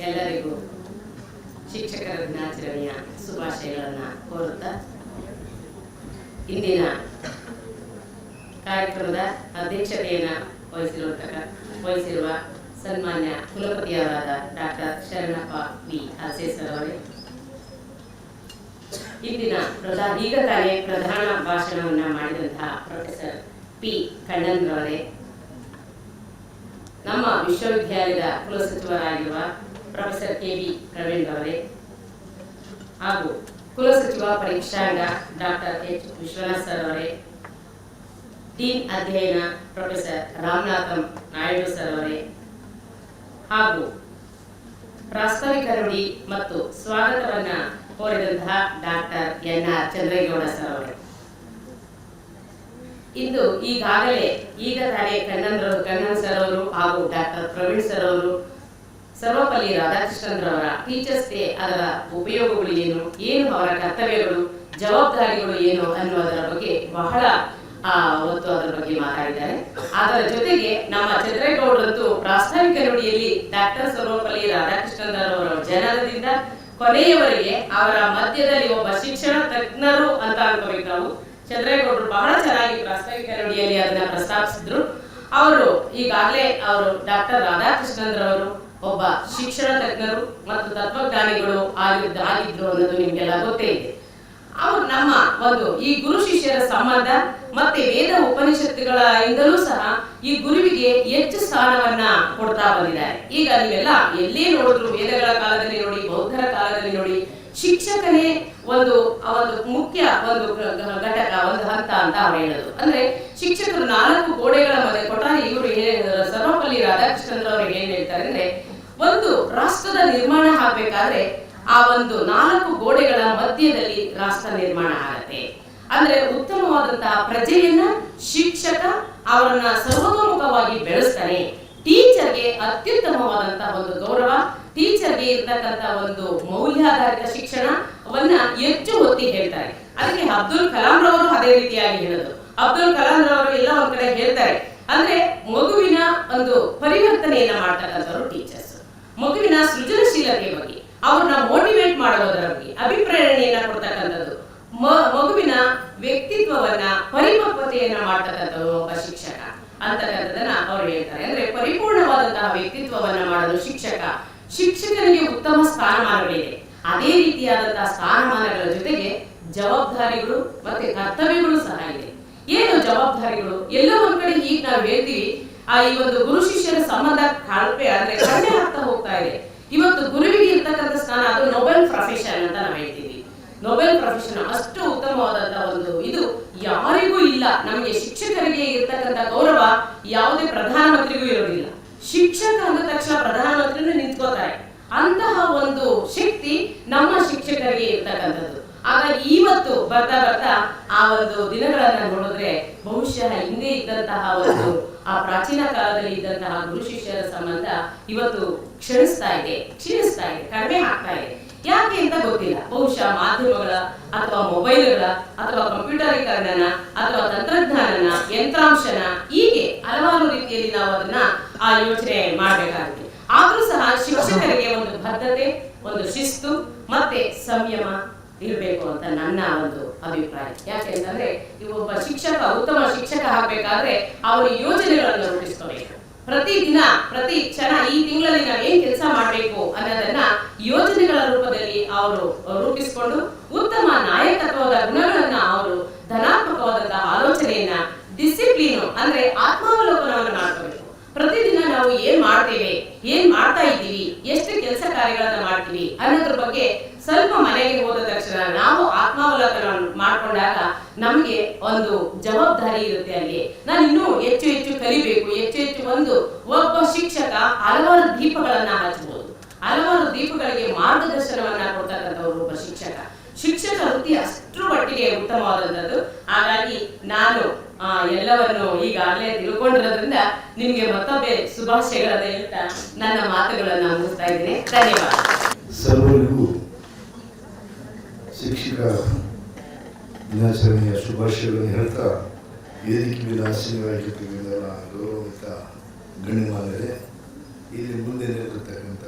ಎಲ್ಲರಿಗೂ ಶಿಕ್ಷಕರ ದಿನಾಚರಣೆಯ ಶುಭಾಶಯಗಳನ್ನು ಕೋರುತ್ತಾ ಇಂದಿನ ಕಾರ್ಯಕ್ರಮದ ಅಧ್ಯಕ್ಷತೆಯನ್ನು ವಹಿಸಿರುವಂತಹ, ವಹಿಸಿರುವ ಸನ್ಮಾನ್ಯ ಕುಲಪತಿಯವರಾದ ಡಾಕ್ಟರ್ ಶರಣಪ್ಪ ಬಿ ಅವರೇ. ಇಂದಿನ ಪ್ರಧಾ ಈಗ ತಾನೇ ಪ್ರಧಾನ ಭಾಷಣವನ್ನು ಮಾಡಿದಂತಹ ಪ್ರೊಫೆಸರ್ ಪಿ ಕಣ್ಣನ್ರವರೇ ನಮ್ಮ ವಿಶ್ವವಿದ್ಯಾಲಯದ ಕುಲಸಚಿವರಾಗಿರುವ ಪ್ರೊಫೆಸರ್ ಕೆ ಬಿ ಪ್ರವೀಣ್ ಅವರೇ. ಹಾಗೂ ಕುಲಸಚಿವ ಪರೀಕ್ಷಾಂಗ ಡಾಕ್ಟರ್ ಎಚ್ ವಿಶ್ವನಾಥ್ ಸರ್ ಅವರೇ. ಡೀನ್ ಅಧ್ಯಯನ ಪ್ರೊಫೆಸರ್ ರಾಮನಾಥಂ ನಾಯ್ಡು ಸರ್ ಅವರೇ. ಹಾಗೂ ಪ್ರಾಸ್ತಾವಿಕ ಮತ್ತು ಸ್ವಾಗತವನ್ನ ಕೋರಿದಂತಹ doctor N R Chandregowda sir ಅವರೇ. ಇಂದು ಈಗಾಗಲೇ ಈಗ ತಾನೇ ಕಣ್ಣನ್ ಕಣ್ಣನ್ ಸರ್ ಅವರು ಹಾಗೂ ಡಾಕ್ಟರ್ ಪ್ರವೀಣ್ ಸರ್ ಅವರು ಸರ್ವಪಲ್ಲಿ ರಾಧಾಕೃಷ್ಣನ್ರವರ ಟೀಚರ್ಸ್ ಡೇ ಅದರ ಉಪಯೋಗಗಳು ಏನು? ಏನು ಅವರ ಕರ್ತವ್ಯಗಳು? ಜವಾಬ್ದಾರಿಗಳು ಏನು ಅನ್ನುವುದರ ಬಗ್ಗೆ ಬಹಳ ಆ, ಹೊತ್ತು ಅದರ ಬಗ್ಗೆ ಮಾತಾಡಿದ್ದಾರೆ. ಅದರ ಜೊತೆಗೆ ನಮ್ಮ ಚಂದ್ರೇಗೌಡರಂತೂ ಪ್ರಾಸ್ತಾವಿಕ ನುಡಿಯಲ್ಲಿ ಡಾಕ್ಟರ್ ಸರ್ವಪಲ್ಲಿ ರಾಧಾಕೃಷ್ಣನ್ರವರ ಜನನದಿಂದ ಕೊನೆಯವರೆಗೆ ಅವರ ಮಧ್ಯದಲ್ಲಿ ಒಬ್ಬ ಶಿಕ್ಷಣ ತಜ್ಞರು ಅಂತ ಅನ್ಕೋಬೇಕು ನಾವು. ಚಂದ್ರೇಗೌಡರು ಬಹಳ ಚೆನ್ನಾಗಿ ಪ್ರಾಸ್ತಾವಿಕ ನುಡಿಯಲ್ಲಿ ಅದನ್ನ ಪ್ರಸ್ತಾಪಿಸಿದ್ರು. ಅವರು ಈಗಾಗಲೇ ಅವರು ಡಾಕ್ಟರ್ ರಾಧಾಕೃಷ್ಣನ್ರವರು ಒಬ್ಬ ಶಿಕ್ಷಣ ತಜ್ಞರು ಮತ್ತು ತತ್ವಜ್ಞಾನಿಗಳು ಆಗಿದ್ದ ಆಗಿದ್ರು ಅನ್ನೋದು ನಿಮ್ಗೆಲ್ಲ ಗೊತ್ತೇ ಇದೆ. ಅವರು ನಮ್ಮ ಒಂದು ಈ ಗುರು ಶಿಷ್ಯರ ಸಂಬಂಧ ಮತ್ತೆ ವೇದ ಉಪನಿಷತ್ತುಗಳ ಇಂದಲೂ ಸಹ ಈ ಗುರುವಿಗೆ ಹೆಚ್ಚು ಸ್ಥಾನವನ್ನ ಕೊಡ್ತಾ ಬಂದಿದ್ದಾರೆ. ಈಗ ನೀವೆಲ್ಲ ಎಲ್ಲೇ ನೋಡಿದ್ರು ವೇದಗಳ ಕಾಲದಲ್ಲಿ ನೋಡಿ, ಬೌದ್ಧರ ಕಾಲದಲ್ಲಿ ನೋಡಿ, ಶಿಕ್ಷಕನೇ ಒಂದು ಒಂದು ಮುಖ್ಯ ಒಂದು ಘಟಕ, ಒಂದು ಹಂತ ಅಂತ ಅವ್ರು ಹೇಳೋದು. ಅಂದ್ರೆ ಶಿಕ್ಷಕರು ನಾಲ್ಕು ಗೋಡೆಗಳ ಮಧ್ಯೆ ಕೊಟ್ಟಾಗ ಇವರು ಸರ್ವಪಲ್ಲಿ ರಾಧಾಕೃಷ್ಣನ್ರವ್ರು ಏನ್ ಹೇಳ್ತಾರೆ ಅಂದ್ರೆ ಒಂದು ರಾಷ್ಟ್ರದ ನಿರ್ಮಾಣ ಆಗ್ಬೇಕಾದ್ರೆ ಆ ಒಂದು ನಾಲ್ಕು ಗೋಡೆಗಳ ಮಧ್ಯದಲ್ಲಿ ರಾಷ್ಟ್ರ ನಿರ್ಮಾಣ ಆಗತ್ತೆ. ಅಂದ್ರೆ ಉತ್ತಮವಾದಂತಹ ಪ್ರಜೆಯನ್ನ ಶಿಕ್ಷಕ ಅವರನ್ನ ಸರ್ವತೋಮುಖವಾಗಿ ಬೆಳೆಸ್ತಾನೆ. ಟೀಚರ್ಗೆ ಅತ್ಯುತ್ತಮವಾದಂತಹ ಒಂದು ಗೌರವ, ಟೀಚರ್ಗೆ ಇರ್ತಕ್ಕಂತ ಒಂದು ಮೌಲ್ಯಾಧಾರಿತ ಶಿಕ್ಷಣವನ್ನ ಹೆಚ್ಚು ಒತ್ತಿ ಹೇಳ್ತಾರೆ. ಅದಕ್ಕೆ ಅಬ್ದುಲ್ ಕಲಾಂ ರವರು ಅದೇ ರೀತಿಯಾಗಿ ಹೇಳೋದು. ಅಬ್ದುಲ್ ಕಲಾಂ ರವರು ಎಲ್ಲ ಒಂದ್ ಕಡೆ ಹೇಳ್ತಾರೆ. ಅಂದ್ರೆ ಮಗುವಿನ ಒಂದು ಪರಿವರ್ತನೆಯನ್ನ ಮಾಡ್ತಕ್ಕಂಥವ್ರು ಟೀಚರ್ಸ್. ಮಗುವಿನ ಸೃಜನಶೀಲತೆಯ ಬಗ್ಗೆ, ಅವ್ರನ್ನ ಮೋಟಿವೇಟ್ ಮಾಡೋದರ ಬಗ್ಗೆ, ಅಭಿಪ್ರೇರಣೆಯನ್ನ ಕೊಡ್ತಕ್ಕಂಥದ್ದು. ಮಗುವಿನ ವ್ಯಕ್ತಿತ್ವವನ್ನ, ಪರಿಪಕ್ವತೆಯನ್ನ ಮಾಡ್ತಕ್ಕಂಥದ್ದು ಒಬ್ಬ ಶಿಕ್ಷಕ. ಅಂತಕ್ಕಂಥದ್ದನ್ನ ಅವ್ರು ಹೇಳ್ತಾರೆ. ಅಂದ್ರೆ ಪರಿಪೂರ್ಣವಾದಂತಹ ವ್ಯಕ್ತಿತ್ವವನ್ನ ಮಾಡಲು ಶಿಕ್ಷಕ, ಶಿಕ್ಷಕನಿಗೆ ಉತ್ತಮ ಸ್ಥಾನಮಾನಗಳಿದೆ. ಅದೇ ರೀತಿಯಾದಂತಹ ಸ್ಥಾನಮಾನಗಳ ಜೊತೆಗೆ ಜವಾಬ್ದಾರಿಗಳು ಮತ್ತೆ ಕರ್ತವ್ಯಗಳು ಸಹ ಇದೆ. ಏನು ಜವಾಬ್ದಾರಿಗಳು? ಎಲ್ಲೋ ಒಂದ್ ಕಡೆ ಈಗ ನಾವು ಹೇಳ್ತೀವಿ ಆ ಈ ಒಂದು ಗುರು ಶಿಷ್ಯರ ಸಂಬಂಧ ಕಳಪೆ ಅಂದ್ರೆ ಕಡಿಮೆ ಆಗ್ತಾ ಹೋಗ್ತಾ ಇದೆ. ಇವತ್ತು ಗುರುವಿಗೆ ಇರ್ತಕ್ಕಂಥ ಸ್ಥಾನ ಅದು ನೊಬೆಲ್ ಪ್ರೊಫೆಷನ್ ಅಂತ ನಾವು ಹೇಳ್ತೀವಿ. ನೊಬೆಲ್ ಪ್ರೊಫೆಷನ್ ಅಷ್ಟು ಉತ್ತಮವಾದಂತಹ ಒಂದು ಇದು ಯಾರಿಗೂ ಇಲ್ಲ. ನಮಗೆ ಶಿಕ್ಷಕರಿಗೆ ಇರ್ತಕ್ಕಂಥ ಗೌರವ ಯಾವುದೇ ಪ್ರಧಾನಮಂತ್ರಿಗೂ ಇರೋದಿಲ್ಲ. ಶಿಕ್ಷಕ ಅಂದ ತಕ್ಷಣ ಪ್ರಧಾನಮಂತ್ರಿನೂ ನಿಂತ್ಕೋತಾರೆ. ಅಂತಹ ಒಂದು ಶಕ್ತಿ ನಮ್ಮ ಶಿಕ್ಷಕರಿಗೆ ಇರ್ತಕ್ಕಂಥದ್ದು. ಆಗ ಇವತ್ತು ಬರ್ತಾ ಬರ್ತಾ ಆ ಒಂದು ದಿನಗಳನ್ನ ನೋಡಿದ್ರೆ ಬಹುಶಃ ಹಿಂದೆ ಇದ್ದಂತಹ ಒಂದು ಆ ಪ್ರಾಚೀನ ಕಾಲದಲ್ಲಿ ಇದ್ದಂತಹ ಗುರು ಶಿಷ್ಯರ ಸಂಬಂಧ ಇವತ್ತು ಕ್ಷಣಿಸ್ತಾ ಇದೆ, ಕ್ಷೀಣಿಸ್ತಾ ಇದೆ, ಕಡಿಮೆ ಆಗ್ತಾ ಇದೆ. ಯಾಕೆ ಅಂತ ಗೊತ್ತಿಲ್ಲ. ಬಹುಶಃ ಮಾಧ್ಯಮಗಳ ಅಥವಾ ಮೊಬೈಲ್ಗಳ ಅಥವಾ ಕಂಪ್ಯೂಟರೀಕರಣನ ಅಥವಾ ತಂತ್ರಜ್ಞಾನನ, ಯಂತ್ರಾಂಶನ ಹೀಗೆ ಹಲವಾರು ರೀತಿಯಲ್ಲಿ ನಾವು ಅದನ್ನ ಆ ಯೋಚನೆ ಮಾಡಬೇಕಾಗುತ್ತೆ. ಆದ್ರೂ ಸಹ ಶಿಕ್ಷಕರಿಗೆ ಒಂದು ಬದ್ಧತೆ, ಒಂದು ಶಿಸ್ತು, ಮತ್ತೆ ಸಂಯಮ ಇರಬೇಕು ಅಂತ ನನ್ನ ಒಂದು ಅಭಿಪ್ರಾಯ. ಯಾಕೆಂತಂದ್ರೆ, ಈ ಒಬ್ಬ ಶಿಕ್ಷಕ, ಉತ್ತಮ ಶಿಕ್ಷಕ ಆಗಬೇಕಾದ್ರೆ ಅವರು ಯೋಜನೆಗಳನ್ನು ರೂಪಿಸ್ಕೋಬೇಕು ಪ್ರತಿ ದಿನ ಪ್ರತಿ ಕ್ಷಣ ಈ ತಿಂಗಳಲ್ಲಿ ನಾವು ಏನ್ ಕೆಲಸ ಮಾಡಬೇಕು ಅನ್ನೋದನ್ನ ಯೋಜನೆಗಳ ರೂಪದಲ್ಲಿ ಅವರು ರೂಪಿಸಿಕೊಂಡು ಉತ್ತಮ ನಾಯಕತ್ವದ ಗುಣಗಳನ್ನ ಅವರು ಧನಾತ್ಮಕವಾದಂತಹ ಆಲೋಚನೆಯನ್ನ ಡಿಸಿಪ್ಲಿನ್ ಅಂದ್ರೆ ಆತ್ಮಾವಲೋಕನವನ್ನು ಮಾಡ್ಕೋಬೇಕು. ಪ್ರತಿದಿನ ನಾವು ಏನ್ ಮಾಡ್ತೇವೆ, ಏನ್ ಮಾಡ್ತಾ ಇದ್ದೀವಿ, ಎಷ್ಟು ಕೆಲಸ ಕಾರ್ಯಗಳನ್ನ ಮಾಡ್ತೀವಿ ಅನ್ನೋದ್ರ ಬಗ್ಗೆ ಸ್ವಲ್ಪ ಮನೆಗೆ ಹೋದ ತಕ್ಷಣ ನಾವು ಆತ್ಮಾವಲೋಕನ ಮಾಡ್ಕೊಂಡಾಗ ನಮ್ಗೆ ಒಂದು ಜವಾಬ್ದಾರಿ ಇರುತ್ತೆ ಅಲ್ಲಿ. ನಾನು ಇನ್ನೂ ಹೆಚ್ಚು ಹೆಚ್ಚು ಕಲಿಬೇಕು, ಹೆಚ್ಚು ಹೆಚ್ಚು ಒಂದು ಒಬ್ಬ ಶಿಕ್ಷಕ ಹಲವಾರು ದೀಪಗಳನ್ನ ಹಚ್ಚಬಹುದು ಹಲವಾರು ದೀಪಗಳಿಗೆ ಮಾರ್ಗದರ್ಶನವನ್ನ ಕೊಡ್ತಕ್ಕಂಥವ್ರು ಒಬ್ಬ ಶಿಕ್ಷಕ. ಶಿಕ್ಷಕ ವೃತ್ತಿ ಅಷ್ಟರ ಮಟ್ಟಿಗೆ ಉತ್ತಮವಾದಂಥದ್ದು. ಹಾಗಾಗಿ ನಾನು ಆ, ಎಲ್ಲವನ್ನು ಈಗಾಗಲೇ ತಿಳ್ಕೊಂಡಿರೋದ್ರಿಂದ ನಿಮಗೆ ಮತ್ತೊಮ್ಮೆ ಶುಭಾಶಯಗಳನ್ನು ಹೇಳ್ತಾ ನನ್ನ ಮಾತುಗಳನ್ನು ಮುಗಿಸ್ತಾ ಇದ್ದೀನಿ. ಧನ್ಯವಾದ. ಸರ್ವರಿಗೂ ಶಿಕ್ಷಕ ದಿನಾಚರಣೆಯ ಶುಭಾಶಯಗಳನ್ನು ಹೇಳ್ತಾ ವೇದಿಕೆ ಮೇಲೆ ಆಸೀನರಾಗಿರ್ತಕ್ಕಂಥ ಗೌರವಿತ ಗಣ್ಯಮಾನರೇ ಇಲ್ಲಿ ಮುಂದೆ ನಿಂತಿರ್ತಕ್ಕಂಥ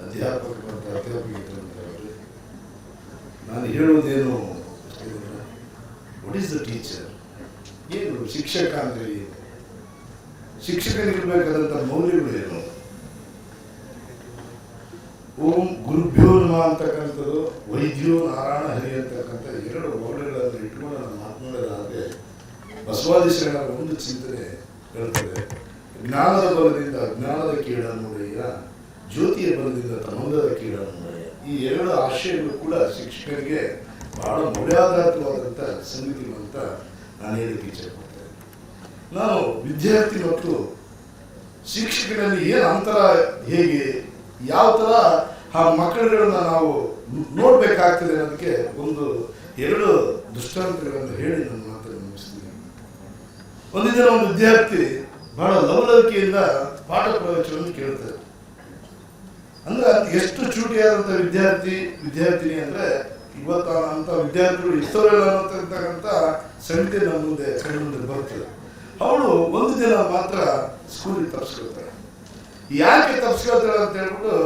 ಅಧ್ಯಾಪಕ ಮತ್ತು ಅಧ್ಯಾಪಕರು ನಾನು ಹೇಳುವುದೇನು ವಾಟ್ ಈಸ್ ದ ಟೀಚರ್ ಏನು ಶಿಕ್ಷಕ ಅಂದರೆ ಏನು ಶಿಕ್ಷಕನಿಗಿರ್ಬೇಕಾದಂಥ ಮೌಲ್ಯಗಳು ಏನು ಓಂ ಗುರುಭ್ಯೋ ನಮ ಅಂತಕ್ಕಂಥದ್ದು, ವೈದ್ಯೋ ನಾರಾಯಣ ಹರಿ ಅಂತಕ್ಕಂಥ ಎರಡು ಮೌಲ್ಯಗಳನ್ನು ಇಟ್ಕೊಂಡು ನಾನು ಮಾತನಾಡಲಾದ್ರೆ ಬಸವಾದಿ ಶರಣರ ಒಂದು ಚಿಂತನೆ ಹೇಳ್ತದೆ. ಜ್ಞಾನದ ಬಲದಿಂದ ಅಜ್ಞಾನದ ಕೀಡನ್ನುಡೆಯ ಜ್ಯೋತಿಯ ಬಲದಿಂದ ತಮಂದದ ಕೀಡನ್ನುಡೆಯ ಈ ಎರಡು ಆಶಯಗಳು ಕೂಡ ಶಿಕ್ಷಕರಿಗೆ ಬಹಳ ಮೌಲ್ಯಾಧಾರಿತವಾದಂಥ ಸಂಗತಿಗಳು ಅಂತ ನಾನು ಹೇಳಿಕೆ ಇಚ್ಛೆಪಡ್ತೇನೆ ನಾನು ವಿದ್ಯಾರ್ಥಿ ಮತ್ತು ಶಿಕ್ಷಕರಲ್ಲಿ ಏನು ಅಂತರ ಹೇಗೆ, ಯಾವ ಥರ ಆ ಮಕ್ಕಳುಗಳನ್ನ ನಾವು ನೋಡಬೇಕಾಗ್ತದೆ ಅನ್ನೋದಕ್ಕೆ ಒಂದು ಎರಡು ದೃಷ್ಟಾಂತಗಳನ್ನು ಹೇಳಿ ನನ್ನ ಮಾತನ್ನು ಮುಗಿಸ್ತೀನಿ. ಒಂದು ದಿನ ಒಂದು ವಿದ್ಯಾರ್ಥಿ ಬಹಳ ಲವಲವಿಕೆಯಿಂದ ಪಾಠ ಪ್ರವಚನವನ್ನು ಕೇಳ್ತಾರೆ ಅಂದ್ರೆ ಅದು ಎಷ್ಟು ಚೂಟಿಯಾದಂಥ ವಿದ್ಯಾರ್ಥಿ, ವಿದ್ಯಾರ್ಥಿನಿ ಅಂದರೆ ಇವತ್ತು ಅಂಥ ವಿದ್ಯಾರ್ಥಿಗಳು ಇರ್ತವರೆಲ್ಲ ಅನ್ನತಕ್ಕಂಥ ಸಂಗತಿ ನಮ್ಮ ಮುಂದೆ ಕಣ್ಣು ಮುಂದೆ ಬರ್ತದೆ. ಅವಳು ಒಂದು ದಿನ ಮಾತ್ರ ಸ್ಕೂಲಿಗೆ ತಪ್ಪಿಸ್ಕೊಳ್ತಾಳೆ ಯಾಕೆ ತಪ್ಪಿಸ್ಕೊಳ್ತಾಳೆ ಅಂತ ಹೇಳ್ಬಿಟ್ಟು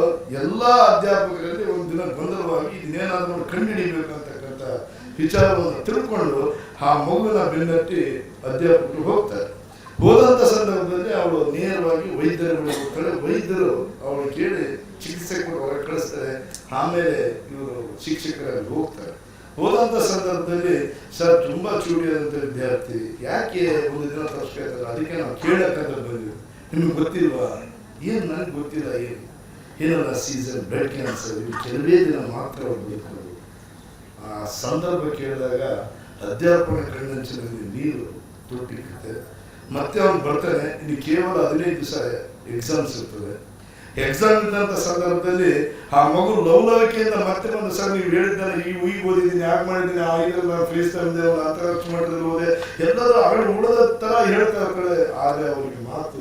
ಎಲ್ಲ ಅಧ್ಯಾಪಕರಲ್ಲಿ ಒಂದು ದಿನ ಗೊಂದಲವಾಗಿ ಇನ್ನೇನಾದ್ರೂ ಕಂಡುಹಿಡಿಬೇಕು ಅಂತಕ್ಕಂಥ ವಿಚಾರವನ್ನು ತಿಳ್ಕೊಂಡು ಆ ಮಗುವಿನ ಬೆನ್ನಟ್ಟಿ ಅಧ್ಯಾಪಕರು ಹೋಗ್ತಾರೆ. ಹೋದಂಥ ಸಂದರ್ಭದಲ್ಲಿ ಅವಳು ನೇರವಾಗಿ ವೈದ್ಯರ ಬಳಿ ಹೋಗ್ತಾಳೆ. ವೈದ್ಯರು ಅವಳು ಕೇಳಿ ಚಿಕಿತ್ಸೆ ಕೊಟ್ಟು ಹೊರಗೆ ಕಳಿಸ್ತಾರೆ. ಆಮೇಲೆ ಇವರು ಶಿಕ್ಷಕರಲ್ಲಿ ಹೋಗ್ತಾರೆ. ಹೋದಂಥ ಸಂದರ್ಭದಲ್ಲಿ ಸರ್, ತುಂಬ ಚೂಡಿಯಾದಂಥ ವಿದ್ಯಾರ್ಥಿ. ಯಾಕೆ ಒಂದು ದಿನ ತರ್ಸ್ಕೊಳ್ತಾರೆ ಅದಕ್ಕೆ ನಾವು ಕೇಳಕ್ಕಂತ ಬಂದ್ವಿ ನಿಮ್ಗೆ ಗೊತ್ತಿಲ್ವಾ? ಏನು ನನಗೆ ಗೊತ್ತಿಲ್ಲ, ಏನು? ಏನಲ್ಲ ಸೀಸನ್ ಬ್ಲಡ್ ಕ್ಯಾನ್ಸರ್ ಇದು ಕೆಲವೇ ದಿನ ಮಾತ್ರ ಬದುಕೋದು. ಆ ಸಂದರ್ಭ ಕೇಳಿದಾಗ ಅಧ್ಯಾಪನ ಕಣ್ಣಂಚಿನಲ್ಲಿ ನೀರು ತುಟ್ಟಿರುತ್ತೆ ಮತ್ತೆ ಅವ್ನು ಬರ್ತಾನೆ, ಇನ್ನು ಕೇವಲ ಹದಿನೈದು ದಿವಸ ಎಕ್ಸಾಮ್ಸ್ ಇರ್ತದೆ. ಎಕ್ಸಾಮ್ ಇದ್ದಂಥ ಸಂದರ್ಭದಲ್ಲಿ ಆ ಮಗು ಲೌಲವಿಕೆಯಿಂದ ಮತ್ತೆ ಒಂದು ಸರ್, ನೀವು ಹೇಳಿದ್ದಾನೆ ಈ ಈಗ ಓದಿದ್ದೀನಿ ಯಾಕೆ ಮಾಡಿದ್ದೀನಿ, ಆ ಇದೆಲ್ಲ ಫೀಸ್ ತಂದೆ ಒಂದು ಖರ್ಚು ಮಾಡಿದ್ರೆ ಹೋದೆ ಎಲ್ಲರೂ ಅವಳು ಉಳಿದ ತರ ಹೇಳ್ತಾರೆ ಕಡೆ ಆದರೆ ಅವರಿಗೆ ಮಾತು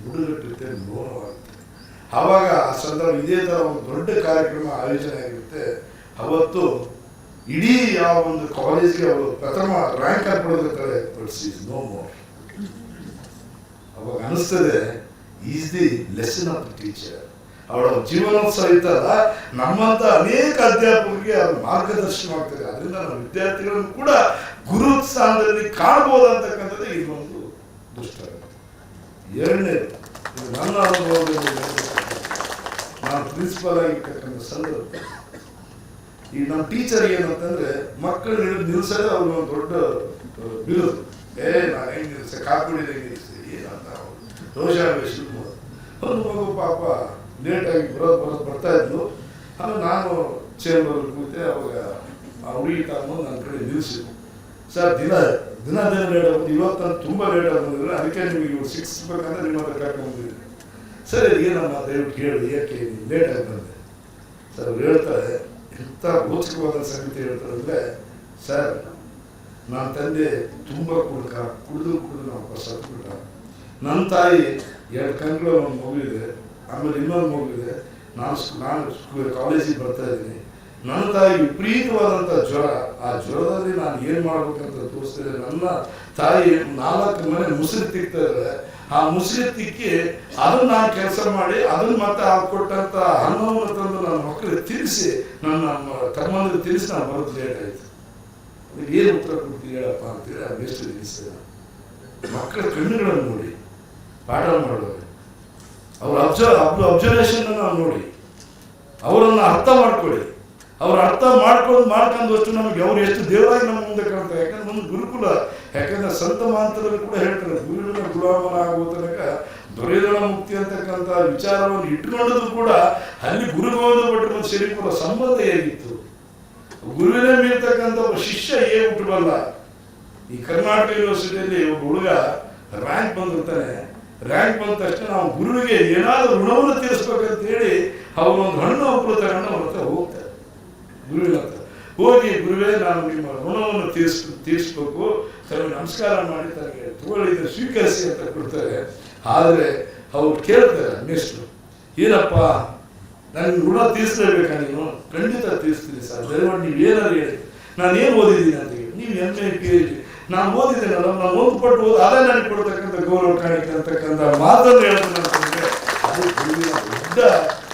ಮುಡುಗಟ್ಟುತ್ತೆ ನೋವಾಗುತ್ತೆ ಆವಾಗ ಆ ಸಂದರ್ಭ ಇದೇ ತರ ಒಂದು ದೊಡ್ಡ ಕಾರ್ಯಕ್ರಮ ಆಯೋಜನೆ ಆಗಿರುತ್ತೆ. ಅವತ್ತು ಇಡೀ ಯಾವ ಒಂದು ಕಾಲೇಜ್ಗೆ ಅವರು ಪ್ರಥಮ ರ್ಯಾಂಕ್ ಪಡೆದಿರ್ತಾರೆ ಕಡೆ ಬಳಸಿ ನೋ ಮೋರ್ ಅವಾಗ ಅನಿಸ್ತದೆ is the lesson of the teacher ಅವಳ ಜೀವನೋತ್ಸವ ಇತ್ತಲ್ಲ ನಮ್ಮಂತ ಅನೇಕ ಅಧ್ಯಾಪಕರಿಗೆ ಅದು ಮಾರ್ಗದರ್ಶನ ಆಗ್ತದೆ ಅದರಿಂದ ನಮ್ಮ ವಿದ್ಯಾರ್ಥಿಗಳನ್ನು ಕೂಡ ಗುರು ಸ್ಥಾನದಲ್ಲಿ ಕಾಣಬಹುದು ಅಂತಕ್ಕಂಥದ್ದು ಇದೊಂದು ದುಷ್ಟ ಎರಡನೇದು, ಇದು ನನ್ನ ಅನುಭವದಲ್ಲಿ ನಾನು ಪ್ರಿನ್ಸಿಪಲ್ ಆಗಿರ್ತಕ್ಕಂಥ ಸಂದರ್ಭ ಈ ನಮ್ಮ ಟೀಚರ್ ಏನಂತಂದ್ರೆ ಮಕ್ಕಳು ಅವ್ರಿಗೆ ಒಂದು ದೊಡ್ಡ ಬಿರುದು. ಏ, ನಾನು ಹೆಂಗ್ ನಿಲ್ಸೆ? ಕಾಕುಡಿ ಹೆಂಗ್ ನಿಲ್ಸೆ? ಏನಂತ ಅವ್ರು ರೋಷಾವೇಶ ಒಂದು ಮಗು ಪಾಪ ಲೇಟಾಗಿ ಬರೋದು ಬರೋದು ಬರ್ತಾ ಇದ್ಲು ಆಮೇಲೆ ನಾನು ಚೇಂಬರ್ ಕೂತೆ ಅವಾಗ ಆ ಹುಡುಗಿ ತಾನು ನನ್ನ ಕಡೆ ನಿಲ್ಲಿಸಿ ಸರ್ ದಿನ ದಿನ ದಿನ ಲೇಟ್ ಆಗುತ್ತೆ ಇವತ್ತು ನಾನು ತುಂಬ ಲೇಟ್ ಆಗೋದಿಲ್ಲ ಅದಕ್ಕೆ ನಿಮಗೆ ಸಿಕ್ಸ್ ಬೇಕಾದರೆ ನಿಮ್ಮ ಹತ್ರ ಕರ್ಕೊಂಡು ಸರ್ ಏನಮ್ಮ ದಯವಿಟ್ಟು ಕೇಳಿ ಯಾಕೆ ಲೇಟ್ ಆಗಿ ಬಂದೆ ಸರ್ ಅವ್ರು ಹೇಳ್ತಾರೆ ಎಂಥ ರೋಚಕವಾದ ಸಂಗತಿ ಹೇಳ್ತಾರೆ ಅಂದರೆ ಸರ್ ನನ್ನ ತಂದೆ ತುಂಬ ಕುಡ್ಕ ಕುಡಿದು ಕುಡಿದು ನಾವು ಸತ್ಬಿಟ್ಟ ನನ್ನ ತಾಯಿ ಎರಡು ಕಣ್ಗಳ ಒಂದು ಮಗುವಿದೆ, ಆಮೇಲೆ ಇನ್ನೊಂದು ಮಗುವಿದೆ. ನಾನು ನಾನು ಸ್ಕೂಲ್ ಕಾಲೇಜಿಗೆ ಬರ್ತಾ ಇದ್ದೀನಿ. ನನ್ನ ತಾಯಿ ವಿಪರೀತವಾದಂಥ ಜ್ವರ. ಆ ಜ್ವರದಲ್ಲಿ ನಾನು ಏನು ಮಾಡ್ಬೇಕಂತ ತೋರಿಸ್ತಿದೆ. ನನ್ನ ತಾಯಿ ನಾಲ್ಕು ಮನೆ ಮುಸುರಿ ತಿಕ್ತಾ ಇದ್ದಾರೆ ಆ ಮುಸುರಿ ತಿಕ್ಕಿ ಅದನ್ನ ನಾನು ಕೆಲಸ ಮಾಡಿ, ಅದನ್ನ ಮತ್ತೆ ಆ ಕೊಟ್ಟಂಥ ಹಣವನ್ನು ತಂದು ನನ್ನ ಮಕ್ಕಳಿಗೆ ತಿಳಿಸಿ ನನ್ನ ಕರ್ಮಂದ್ರೆ ತಿಳಿಸಿ ನಾನು ಬರೋದು ಲೇಟ್ ಆಯಿತು. ಏನು ಉತ್ತರ ಕೊಡ್ತೀವಿ ಹೇಳಪ್ಪ ಅಂತೇಳಿ ಆ ಬೇಸ್ಟ್ ಮಕ್ಕಳ ಕಣ್ಣುಗಳನ್ನು ನೋಡಿ. ಪಾಠ ಮಾಡೋದು ಅವ್ರ ಅಬ್ಸರ್ವ್ ಅಬ್ಸರ್ವೇಷನ್ ನಾವು ನೋಡಿ. ಅವರನ್ನು ಅರ್ಥ ಮಾಡ್ಕೊಳ್ಳಿ. ಅವ್ರು ಅರ್ಥ ಮಾಡ್ಕೊಂಡು ಮಾಡ್ಕೊಂಡಷ್ಟು ನಮಗೆ ಅವ್ರು ಎಷ್ಟು ದೇವರಾಗಿ ನಮ್ಮ ಮುಂದೆ ಕಾಣ್ತಾರೆ. ಯಾಕಂದ್ರೆ ಒಂದು ಗುರುಕುಲ, ಯಾಕಂದ್ರೆ ಸಂತ ಮಾಂತರಲ್ಲಿ ಕೂಡ ಹೇಳ್ತಾರೆ, ಗುರುವಿನ ಗುಲಾಮನ ಆಗುವ ತನಕ ದೊರೆಯದಳ ಮುಕ್ತಿ ಅಂತಕ್ಕಂಥ ವಿಚಾರವನ್ನು ಇಟ್ಕೊಂಡದ್ದು ಕೂಡ ಅಲ್ಲಿ ಗುರುಗೋವಿಂದ ಭಟ್ರ ಮತ್ತು ಶರೀಫರ ಸಂಬಂಧ ಹೇಗಿತ್ತು? ಗುರುವಿನ ಮೀರ್ತಕ್ಕಂಥ ಒಬ್ಬ ಶಿಷ್ಯ ಹೇಗೆ ಹುಟ್ಟಬಲ್ಲ? ಈ ಕರ್ನಾಟಕ ಯೂನಿವರ್ಸಿಟಿಯಲ್ಲಿ ಒಬ್ಬ ಹುಡುಗ ರ್ಯಾಂಕ್ ಬಂದಿರ್ತಾನೆ. ರ್ಯಾಂಕ್ ಬಂದ ತಕ್ಷಣ ನಾವು ಗುರುವಿಗೆ ಏನಾದರೂ ಋಣವನ್ನು ತೀರಿಸ್ಬೇಕಂತ ಹೇಳಿ ಅವನೊಂದು ಹಣ್ಣು ಹಪ್ಪಳು ತಗೊಂಡು ಅವ್ರ ಹತ್ರ ಹೋಗ್ತಾರೆ. ಗುರುವಿನ ಹತ್ರ. ಹೋಗಿ, ಗುರುವೇ, ನಾನು ನಿಮ್ಮ ಋಣವನ್ನು ತೀರಿಸ್ ತೀರಿಸ್ಬೇಕು. ತನಗೆ ನಮಸ್ಕಾರ ಮಾಡಿ, ತನಗೆ ತಗೊಳ್ಳಿ ಸ್ವೀಕರಿಸಿ ಅಂತ ಕೊಡ್ತಾರೆ. ಆದರೆ ಅವ್ರು ಕೇಳ್ತಾರೆ ನೆಕ್ಸ್ಟ್ ಏನಪ್ಪ? ನನಗೆ ಋಣ ತೀರಿಸಲೇಬೇಕಾ ನೀನು? ಖಂಡಿತ ತೀರಿಸ್ತೀನಿ ಸರ್. ದಯಮಾಡಿ ನೀವು ಏನಾದ್ರು ಹೇಳಿ. ನಾನು ಏನು ಓದಿದ್ದೀನಿ ಅಂತ ಹೇಳಿ. ನೀವು M A P H D ನಾನು ಓದಿದ್ದೇನೆ, ನಾನು ಒಂದು ಪಟ್ಟು ಓದಿ ಅದೇ ನನಗೆ ಕೊಡ್ತಕ್ಕಂಥ ಗೌರವ ಕಾಣಿಕೆ ಅಂತಕ್ಕಂಥ ಮಾತನ್ನು ಅಂತಂದ್ರೆ ಅದು ಗುರುವಿನ ದೊಡ್ಡ,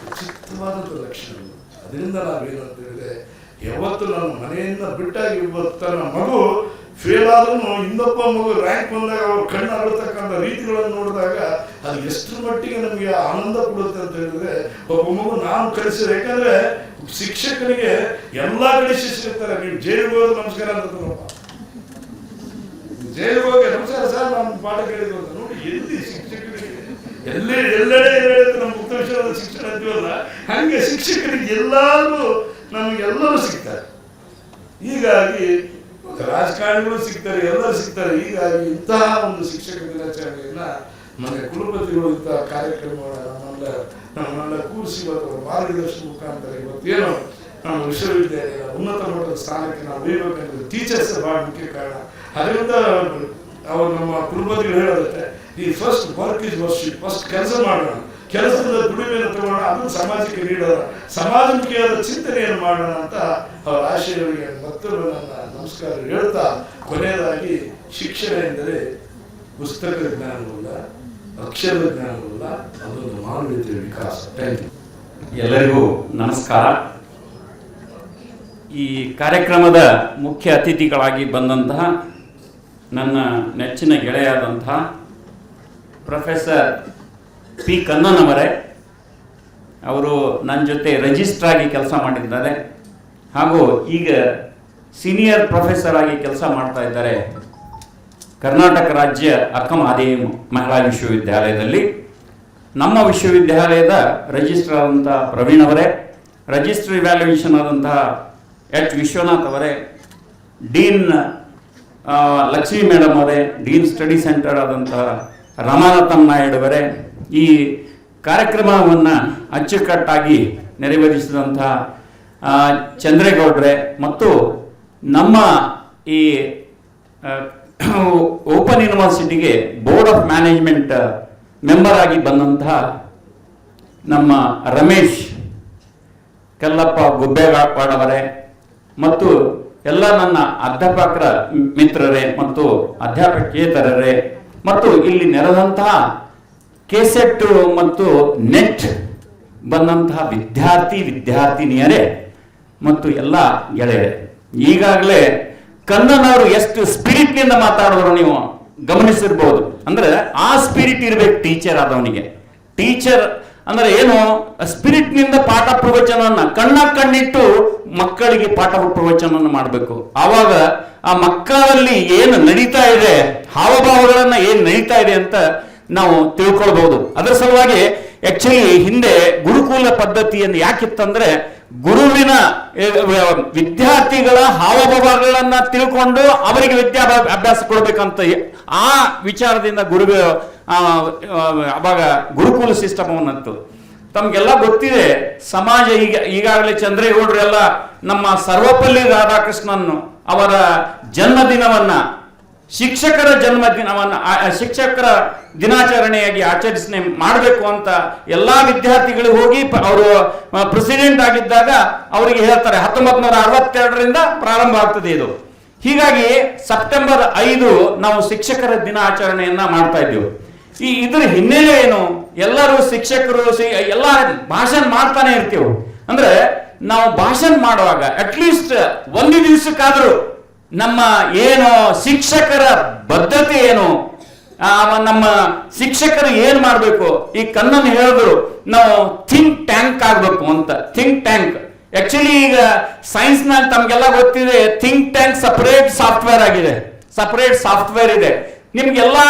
ವಿಚಿತ್ರವಾದಂಥ ಲಕ್ಷಣ ಅದರಿಂದ ನಾವೇನಂತ ಹೇಳಿದ್ರೆ, ಯಾವತ್ತು ನಾನು ಮನೆಯಿಂದ ಬಿಟ್ಟಾಗಿ ತನ್ನ ಮಗು ಫೇಲ್ ಆದ್ರೂ ಇನ್ನೊಬ್ಬ ಮಗು ರ್ಯಾಂಕ್ ಬಂದಾಗ ಅವ್ರ ಕಣ್ಣು ಅರಳತಕ್ಕಂಥ ರೀತಿಗಳನ್ನು ನೋಡಿದಾಗ ಅದು ಎಷ್ಟರ ಮಟ್ಟಿಗೆ ನಮಗೆ ಆನಂದ ಕೊಡುತ್ತೆ ಅಂತ ಹೇಳಿದ್ರೆ, ಒಬ್ಬ ಮಗು ನಾನು ಕಲಿಸಿದೆ ಯಾಕಂದ್ರೆ ಶಿಕ್ಷಕನಿಗೆ ಎಲ್ಲ ಕಡೆ ಶಿಕ್ಷಕರ್ತಾರೆ ನೀವು ಜೈಲಿಗೆ ಹೋದ್ರೆ ನಮಸ್ಕಾರ ಅಂತ ಜೈಲಿಗೆ ನಮಸ್ಕಾರ ಸರ್ ನಾನು ಪಾಠ ಕೇಳಿದ್ರು ಅಂತ. ನೋಡಿ, ಎಲ್ಲಿ ಶಿಕ್ಷಕರಿಗೆ ಎಲ್ಲೇ ಎಲ್ಲೆಡೆ ಹೇಳಿದ್ರೆ ನಮ್ಮ ಮುಕ್ತ ವಿಷಯದ ಶಿಕ್ಷಣ ಅಂತೀವಲ್ಲ ಹಂಗೆ ಶಿಕ್ಷಕರಿಗೆ ಎಲ್ಲರೂ ನಮಗೆಲ್ಲರೂ ಸಿಗ್ತಾರೆ. ಹೀಗಾಗಿ ರಾಜಕಾರಣಿಗಳು ಸಿಗ್ತಾರೆ, ಎಲ್ಲರೂ ಸಿಗ್ತಾರೆ. ಹೀಗಾಗಿ ಇಂತಹ ಒಂದು ಶಿಕ್ಷಕ ದಿನಾಚರಣೆಯನ್ನ ಮನೆ ಕುಲಪತಿಗಳು ಇಂತಹ ಕಾರ್ಯಕ್ರಮಗಳ ನಮ್ಮನ್ನೆಲ್ಲ ಕೂರಿಸಿ ಇವತ್ತು ಮಾರ್ಗದರ್ಶನ ಮುಖಾಂತರ ಇವತ್ತೇನೋ ನಮ್ಮ ವಿಶ್ವವಿದ್ಯಾಲಯ ಉನ್ನತ ಮಟ್ಟದ ಸ್ಥಾನಕ್ಕೆ ನಾವು ಒಯ್ಯಬೇಕಂದ್ರೆ ಟೀಚರ್ಸ್ ಬಹಳ ಮುಖ್ಯ ಕಾರಣ. ಅದರಿಂದ ಅವರು ನಮ್ಮ ಕುಲಪತಿಗಳು ಹೇಳೋದಕ್ಕೆ ಈ first work is worship first ಕೆಲಸ ಮಾಡೋಣ. ಕೆಲಸದ ದುಡಿಮೆಯನ್ನು ತಗೋಣ ಅದು ಸಮಾಜಕ್ಕೆ ನೀಡೋಣ. ಸಮಾಜಮುಖಿಯಾದ ಚಿಂತನೆಯನ್ನು ಮಾಡೋಣ ಅಂತ ಅವರ ಆಶಯಗಳಿಗೆ ಮತ್ತೊಮ್ಮೆ ನನ್ನ ನಮಸ್ಕಾರ ಹೇಳ್ತಾ, ಕೊನೆಯದಾಗಿ ಶಿಕ್ಷಣ ಎಂದರೆ ಪುಸ್ತಕದ ಜ್ಞಾನವಲ್ಲ ಅಕ್ಷರ ಜ್ಞಾನವಲ್ಲ, ಅದೊಂದು ಮಾನವೀಯತೆಯ ವಿಕಾಸ. ಥ್ಯಾಂಕ್ ಯು ಎಲ್ಲರಿಗೂ ನಮಸ್ಕಾರ. ಈ ಕಾರ್ಯಕ್ರಮದ ಮುಖ್ಯ ಅತಿಥಿಗಳಾಗಿ ಬಂದಂತಹ ನನ್ನ ನೆಚ್ಚಿನ ಗೆಳೆಯಾದಂಥ ಪ್ರೊಫೆಸರ್ ಪಿ. ಕನ್ನನ್ ಅವರೇ ನನ್ನ ಜೊತೆ ರೆಜಿಸ್ಟ್ರಾಗಿ ಕೆಲಸ ಮಾಡಿದ್ದಾರೆ. ಹಾಗೂ ಈಗ ಸೀನಿಯರ್ ಪ್ರೊಫೆಸರ್ ಆಗಿ ಕೆಲಸ ಮಾಡ್ತಾ ಇದ್ದಾರೆ. ಕರ್ನಾಟಕ ರಾಜ್ಯ ಅಕ್ಕಮಹಾದೇವಿ ಮಹಿಳಾ ವಿಶ್ವವಿದ್ಯಾಲಯದಲ್ಲಿ. ನಮ್ಮ ವಿಶ್ವವಿದ್ಯಾಲಯದ ರಿಜಿಸ್ಟ್ರಾರ್ ಆದಂಥ ಪ್ರವೀಣ್ ಅವರೇ ರಿಜಿಸ್ಟರ್ ಇವ್ಯಾಲ್ಯೂಯೇಷನ್ ಆದಂತಹ ಎಚ್. ವಿಶ್ವನಾಥ್ ಅವರೇ, ಡೀನ್ ಲಕ್ಷ್ಮೀ ಮೇಡಮ್ ಅವರೇ ಡೀನ್ ಸ್ಟಡಿ ಸೆಂಟರ್ ಆದಂತಹ ರಮಾನಾಥನ್ ನಾಯ್ಡು ಅವರೇ, ಈ ಕಾರ್ಯಕ್ರಮವನ್ನು ಅಚ್ಚುಕಟ್ಟಾಗಿ ನೆರವೇರಿಸಿದಂತಹ ಚಂದ್ರೇಗೌಡ್ರೆ ಮತ್ತು ನಮ್ಮ ಈ ಓಪನ್ ಯೂನಿವರ್ಸಿಟಿಗೆ ಬೋರ್ಡ್ ಆಫ್ ಮ್ಯಾನೇಜ್ಮೆಂಟ್ ಮೆಂಬರ್ ಆಗಿ ಬಂದಂತಹ ನಮ್ಮ ರಮೇಶ್ ಕಲ್ಲಪ್ಪ ಗುಬ್ಬೇಗಾಡ್ಪಾಡವರೇ ಮತ್ತು ಎಲ್ಲ ನನ್ನ ಅಧ್ಯಾಪಕರ ಮಿತ್ರರೇ ಮತ್ತು ಅಧ್ಯಾಪಕೇತರರೇ. ಮತ್ತು ಇಲ್ಲಿ ನೆರೆದಂತಹ ಕೆಸೆಟ್ ಮತ್ತು ನೆಟ್ ಬಂದಂತಹ ವಿದ್ಯಾರ್ಥಿ ವಿದ್ಯಾರ್ಥಿನಿಯರೇ ಮತ್ತು ಎಲ್ಲ ಗೆಳೆಯರೇ. ಈಗಾಗಲೇ ಕನ್ನನವರು ಎಷ್ಟು ಸ್ಪಿರಿಟ್ನಿಂದ ಮಾತಾಡಿದ್ರು ನೀವು ಗಮನಿಸಿರ್ಬೋದು. ಅಂದ್ರೆ ಆ ಸ್ಪಿರಿಟ್ ಇರ್ಬೇಕು ಟೀಚರ್ ಆದವನಿಗೆ. ಟೀಚರ್ ಅಂದ್ರೆ ಏನು ಸ್ಪಿರಿಟ್ನಿಂದ ಪಾಠ ಪ್ರವಚನವನ್ನ ಕಣ್ಣ ಕಣ್ಣಿಟ್ಟು ಮಕ್ಕಳಿಗೆ ಪಾಠ ಪ್ರವಚನವನ್ನು ಮಾಡಬೇಕು. ಆವಾಗ ಆ ಮಕ್ಕಳಲ್ಲಿ ಏನು ನಡೀತಾ ಇದೆ ಹಾವಭಾವಗಳನ್ನ ಏನ್ ನಡೀತಾ ಇದೆ ಅಂತ ನಾವು ತಿಳ್ಕೊಳ್ಬಹುದು. ಅದರ ಸಲುವಾಗಿ ಆಕ್ಚುಲಿ ಹಿಂದೆ ಗುರುಕುಲ ಪದ್ಧತಿಯನ್ನು ಯಾಕಿತ್ತಂದ್ರೆ ಗುರುವಿನ ವಿದ್ಯಾರ್ಥಿಗಳ ಹಾವಭಾವಗಳನ್ನ ತಿಳ್ಕೊಂಡು ಅವರಿಗೆ ವಿದ್ಯಾ ಅಭ್ಯಾಸ ಕೊಡಬೇಕಂತ ಆ ವಿಚಾರದಿಂದ ಗುರು ಆ, ಆ, ಅವಾಗ ಗುರುಕುಲ ಸಿಸ್ಟಮ್ ಅನ್ನತ್ತು ತಮ್ಗೆಲ್ಲ ಗೊತ್ತಿದೆ, ಸಮಾಜ ಈಗ ಈಗಾಗಲೇ ಚಂದ್ರೇಗೌಡರೆಲ್ಲ ನಮ್ಮ ಸರ್ವಪಲ್ಲಿ ರಾಧಾಕೃಷ್ಣನ್ ಅವರ ಜನ್ಮದಿನವನ್ನ, ಶಿಕ್ಷಕರ ಜನ್ಮದಿನವನ್ನು ಶಿಕ್ಷಕರ ದಿನಾಚರಣೆಯಾಗಿ ಆಚರಿಸಣೆ ಮಾಡಬೇಕು ಅಂತ ಎಲ್ಲಾ ವಿದ್ಯಾರ್ಥಿಗಳು ಹೋಗಿ ಅವರು ಪ್ರೆಸಿಡೆಂಟ್ ಆಗಿದ್ದಾಗ ಅವರಿಗೆ ಹೇಳ್ತಾರೆ ಹತ್ತೊಂಬತ್ ನೂರ ಅರವತ್ತೆರಡರಿಂದ ಪ್ರಾರಂಭ ಆಗ್ತದೆ ಇದು. ಹೀಗಾಗಿ ಸೆಪ್ಟೆಂಬರ್ ಐದು ನಾವು ಶಿಕ್ಷಕರ ದಿನಾಚರಣೆಯನ್ನ ಮಾಡ್ತಾ ಇದ್ದೀವಿ. ಈ ಇದ್ರ ಹಿನ್ನೆಲೆ ಏನು? ಎಲ್ಲರೂ ಶಿಕ್ಷಕರು ಎಲ್ಲ ಭಾಷಣ ಮಾಡ್ತಾನೆ ಇರ್ತೀವಿ. ಅಂದ್ರೆ ನಾವು ಭಾಷಣ ಮಾಡುವಾಗ ಅಟ್ಲೀಸ್ಟ್ ಒಂದು ದಿವಸಕ್ಕಾದ್ರೂ ನಮ್ಮ ಏನು ಶಿಕ್ಷಕರ ಬದ್ಧತೆ ಏನು ನಮ್ಮ ಶಿಕ್ಷಕರು ಏನ್ ಮಾಡ್ಬೇಕು? ಈ ಕಣ್ಣನ್ ಹೇಳಿದ್ರು, ನಾವು ಥಿಂಕ್ ಟ್ಯಾಂಕ್ ಆಗ್ಬೇಕು ಅಂತ. ಥಿಂಕ್ ಟ್ಯಾಂಕ್ ಆಕ್ಚುಲಿ ಈಗ ಸೈನ್ಸ್ನಲ್ಲಿ ತಮ್ಗೆಲ್ಲ ಗೊತ್ತಿದೆ ಥಿಂಕ್ ಟ್ಯಾಂಕ್ ಸಪರೇಟ್ ಸಾಫ್ಟ್ವೇರ್ ಆಗಿದೆ. ಸಪರೇಟ್ ಸಾಫ್ಟ್ವೇರ್ ಇದೆ. ನಿಮ್ಗೆಲ್ಲಾ